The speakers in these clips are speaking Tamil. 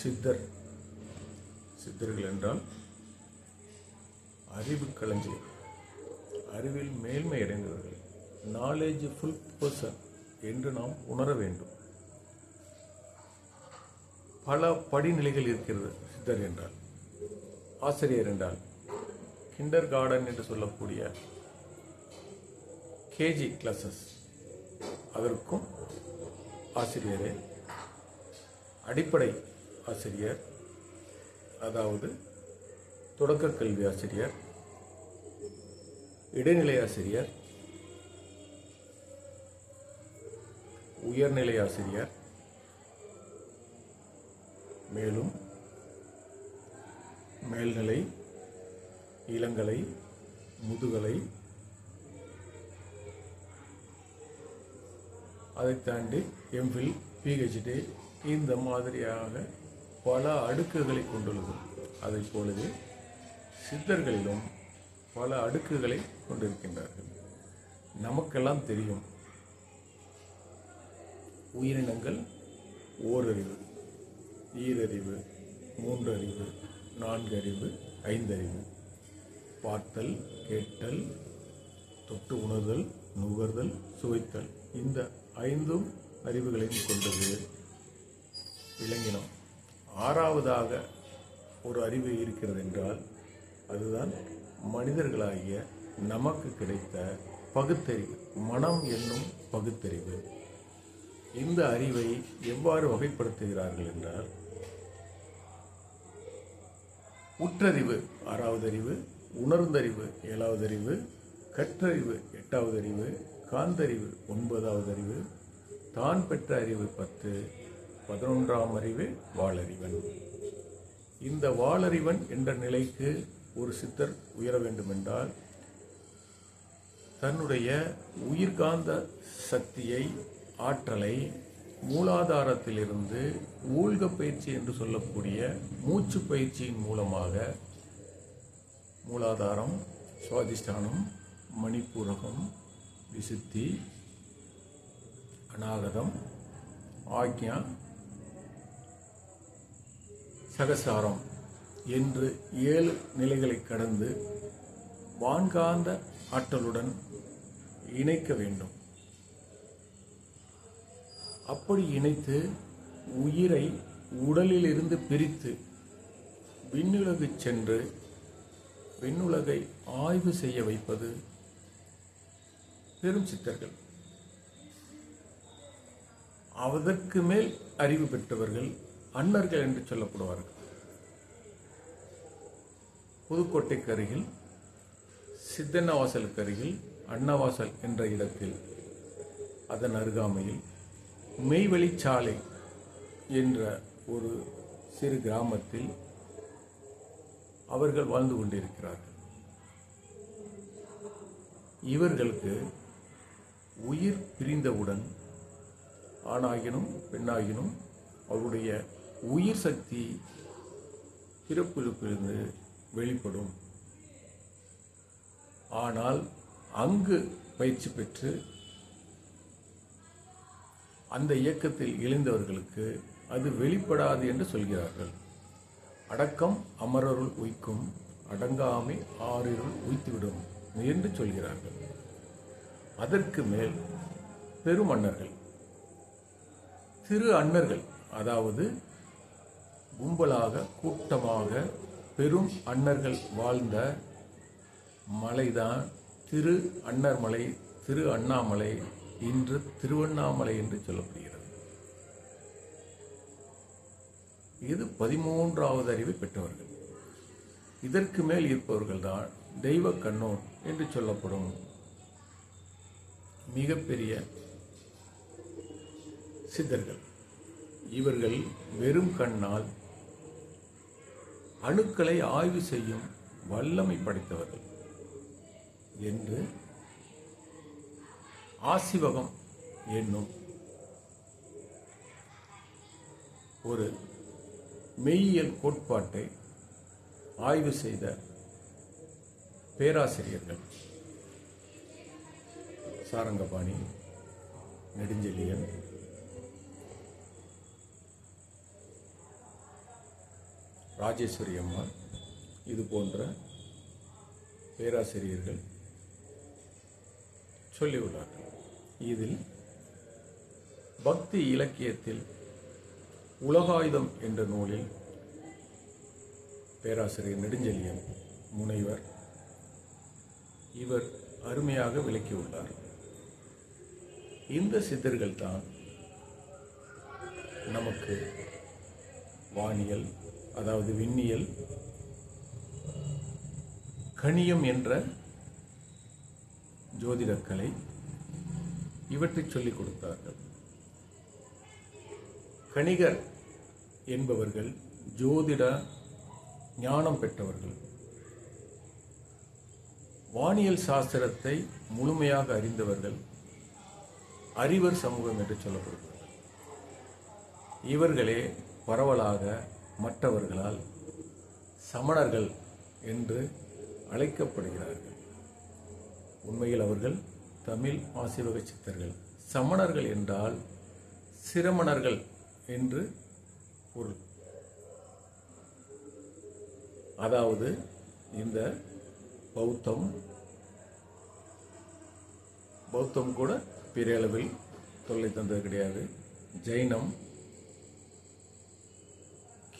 சித்தர். சித்தர்கள் என்றால் அறிவு களஞ்சியம். அறிவில் மேல்மை அடைந்தவர்கள். நாலேஜ் ஃபுல் பர்சன் என்று நாம் உணர வேண்டும். பல படிநிலைகள் இருக்கிறது சித்தர் என்றால். ஆசிரியர் என்றால். கிண்டர் கார்டன் என்று சொல்லக்கூடிய கேஜி கிளாஸஸ் அதற்கும் ஆசிரியரே அடிப்படை ஆசிரியர் அதாவது தொடக்க கல்வி ஆசிரியர் இடைநிலை ஆசிரியர் உயர்நிலை ஆசிரியர் மேலும் மேல்நிலை இளங்கலை முதுகலை அதை தாண்டி எம்ஃபில் பிஹெச்டி இந்த மாதிரியாக பல அடுக்குகளை கொண்டுள்ளது. அதைப் போலவே சித்தர்களிலும் பல அடுக்குகளை கொண்டிருக்கின்றார்கள். நமக்கெல்லாம் தெரியும். உயிரினங்கள் ஓரறிவு ஈரறிவு மூன்றறிவு நான்கறிவு ஐந்தறிவு. பார்த்தல் கேட்டல் தொட்டு உணர்தல் நுகர்தல் சுவைத்தல். இந்த ஐந்தும் அறிவுகளையும் கொண்டது விளங்கினோம் ஆறாவதாக ஒரு அறிவு இருக்கிறது என்றால் அதுதான் மனிதர்களாகிய நமக்கு கிடைத்த பகுத்தறிவு மனம் என்னும் பகுத்தறிவு. இந்த அறிவை எவ்வாறு வகைப்படுத்துகிறார்கள் என்றால் உற்றறிவு ஆறாவது அறிவு உணர்ந்தறிவு ஏழாவது அறிவு கற்றறிவு எட்டாவது அறிவு காந்தறிவு ஒன்பதாவது அறிவு தான் பெற்ற அறிவு பத்து பதினொன்றாம் அறிவு வாளறிவன். இந்த வாளறிவன் என்ற நிலைக்கு ஒரு சித்தர் உயர வேண்டுமென்றால் தன்னுடைய உயிர்காந்த சக்தியை ஆற்றலை மூலாதாரத்திலிருந்து ஊழ்க பயிற்சி என்று சொல்லக்கூடிய மூச்சு பயிற்சியின் மூலமாக மூலாதாரம் சுவாதிஷ்டானம் மணிப்பூரகம் விசுத்தி அநாகதம் ஆக்ஞா சகசாரம் என்று ஏழு நிலைகளை கடந்து வான்காந்த ஆற்றலுடன் இணைக்க வேண்டும். அப்படி இணைத்து உயிரை உடலிலிருந்து பிரித்து விண்ணுலகு சென்று விண்ணுலகை ஆய்வு செய்ய வைப்பது பெரும் சித்தர்கள். அதற்கு மேல் அறிவு பெற்றவர்கள் அன்னர்கள் என்று சொல்லப்படுவார்கள். புதுக்கோட்டைக்கு அருகில் சித்தன்னவாசலுக்கு அருகில் அன்னவாசல் என்ற இடத்தில் அதன் அருகாமையில் மெய்வழிச்சாலை என்ற ஒரு சிறு கிராமத்தில் அவர்கள் வாழ்ந்து கொண்டிருக்கிறார்கள். இவர்களுக்கு உயிர் பிரிந்தவுடன் ஆணாகினும் பெண்ணாகினும் அவருடைய உயிர் சக்தி பிறப்பிலிருந்து வெளிப்படும். ஆனால் அங்கு பயிற்சி பெற்று அந்த இயக்கத்தில் இழந்தவர்களுக்கு அது வெளிப்படாது என்று சொல்கிறார்கள். அடக்கம் அமரருள் உய்க்கும் அடங்காமை ஆறிருள் உய்த்துவிடும் என்று சொல்கிறார்கள். அதற்கு மேல் பெருமன்னர்கள் திரு அன்னர்கள் அதாவது கும்பலாக கூட்டமாக பெரும் அன்னர்கள் வாழ்ந்த மலைதான் திரு அன்னர்மலை திரு அண்ணாமலை இன்று திருவண்ணாமலை என்று சொல்லப்படுகிறது. இது பதிமூன்றாவது அறிவை பெற்றவர்கள். இதற்கு மேல் இருப்பவர்கள்தான் தெய்வ கண்ணோன் என்று சொல்லப்படும் மிகப்பெரிய சித்தர்கள். இவர்கள் வெறும் கண்ணால் அணுக்களை ஆய்வு செய்யும் வல்லமை படைத்தவர்கள் என்று ஆசிவகம் என்னும் ஒரு மெய்யியல் கோட்பாட்டை ஆய்வு செய்த பேராசிரியர்கள் சாரங்கபாணி நெடுஞ்செழியன் ராஜேஸ்வரி அம்மாள் இது போன்ற பேராசிரியர்கள் சொல்லியுள்ளார்கள். இதில் பக்தி இலக்கியத்தில் உலகாயுதம் என்ற நூலில் பேராசிரியர் நெடுஞ்செழியன் முனைவர் இவர் அருமையாக விளக்கியுள்ளார். இந்த சித்தர்கள் தான் நமக்கு வானியல் அதாவது விண்ணியல் கணியம் என்ற ஜோதிடக்கலை இவற்றை சொல்லிக் கொடுத்தார்கள். கணிகர் என்பவர்கள் ஜோதிட ஞானம் பெற்றவர்கள். வானியல் சாஸ்திரத்தை முழுமையாக அறிந்தவர்கள் அறிவர் சமூகம் என்று சொல்லப்படுகிறது இவர்களே பரவலாக மற்றவர்களால் சமணர்கள் என்று அழைக்கப்படுகிறார்கள். உண்மையில் அவர்கள் தமிழ் ஆசிவக சித்தர்கள். சமணர்கள் என்றால் சிரமணர்கள் என்று பொருள். அதாவது இந்த பௌத்தம் பௌத்தம் கூட பெரிய அளவில் தொல்லை தந்தது கிடையாது. ஜெயினம்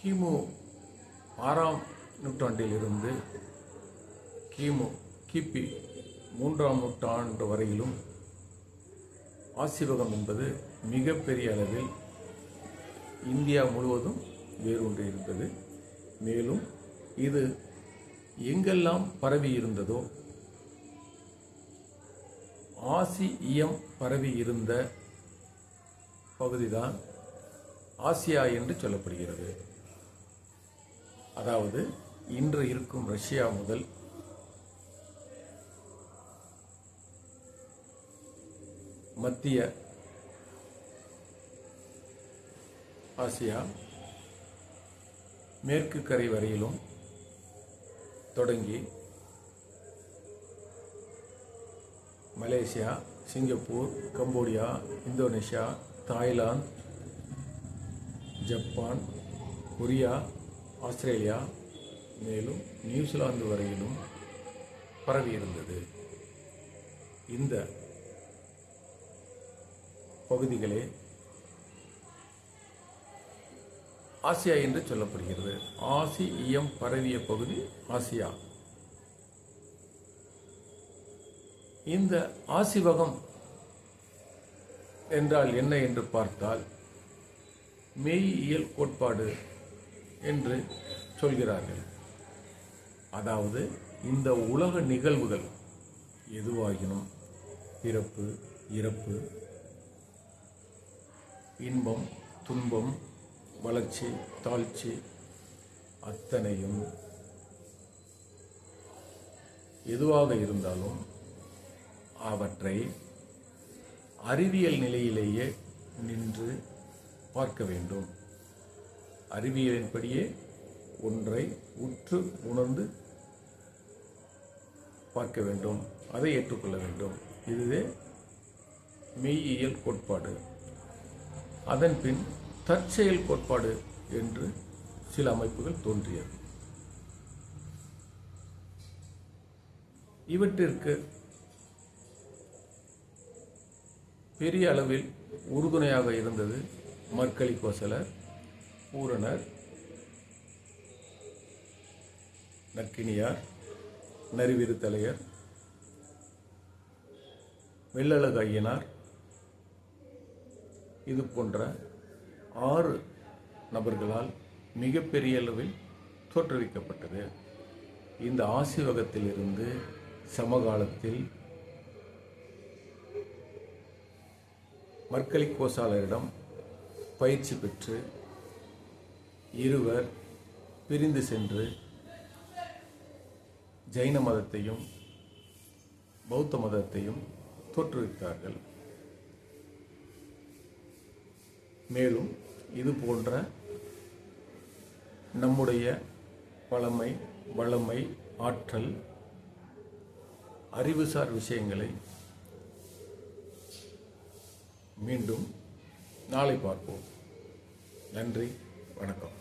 கிமு ஆறாம் நூற்றாண்டிலிருந்து கிமு கிபி மூன்றாம் நூற்றாண்டு வரையிலும் ஆசிவகம் என்பது மிகப்பெரிய அளவில் இந்தியா முழுவதும் வேரூன்றி இருந்தது. மேலும் இது எங்கெல்லாம் பரவி இருந்ததோ ஆசி இயம் பரவி இருந்த பகுதிதான் ஆசியா என்று சொல்லப்படுகிறது. அதாவது இன்று இருக்கும் ரஷ்யா முதல் மத்திய ஆசியா மேற்கு கரை வரையிலும் தொடங்கி Malaysia Singapore Cambodia Indonesia Thailand Japan Korea Australia மேலும் நியூசிலாந்து வரையிலும் பரவியிருந்தது இந்த பகுதிகளே ஆசியா என்று சொல்லப்படுகிறது. ஆசி இயம் பரவிய பகுதி ஆசியா. இந்த ஆசிவகம் என்றால் என்ன என்று பார்த்தால் மெய்யியல் கோட்பாடு என்று சொல்கிறார்கள். அதாவது இந்த உலக நிகழ்வுகள் எதுவாகினும் பிறப்பு இறப்பு இன்பம் துன்பம் வளர்ச்சி தாழ்ச்சி அத்தனையும் எதுவாக இருந்தாலும் அவற்றை அறிவியல் நிலையிலேயே நின்று பார்க்க வேண்டும். அறிவியலின்படியே ஒன்றை உற்று உணர்ந்து பார்க்க வேண்டும். அதை ஏற்றுக்கொள்ள வேண்டும். இதுவே மெய்யியல் கோட்பாடு. அதன் பின் தற்செயல் கோட்பாடு என்று சில அமைப்புகள் தோன்றியது. இவற்றிற்கு பெரிய அளவில் உறுதுணையாக இருந்தது மர்க்கலி கோசலர் பூரணர் நக்கினியார் நரிவிரு தலையர் வெள்ளழகு ஐயனார் இது போன்ற ஆறு நபர்களால் மிகப்பெரிய அளவில் தோற்றுவிக்கப்பட்டது. இந்த ஆசிவகத்திலிருந்து சமகாலத்தில் மர்க்கலி கோசாலரிடம் பயிற்சி பெற்று இருவர் பிரிந்து சென்று ஜைன மதத்தையும் பௌத்த மதத்தையும் தோற்றுவித்தார்கள். மேலும் இது போன்ற நம்முடைய பழமை வளமை ஆற்றல் அறிவுசார் விஷயங்களை மீண்டும் நாளை பார்ப்போம். நன்றி வணக்கம்.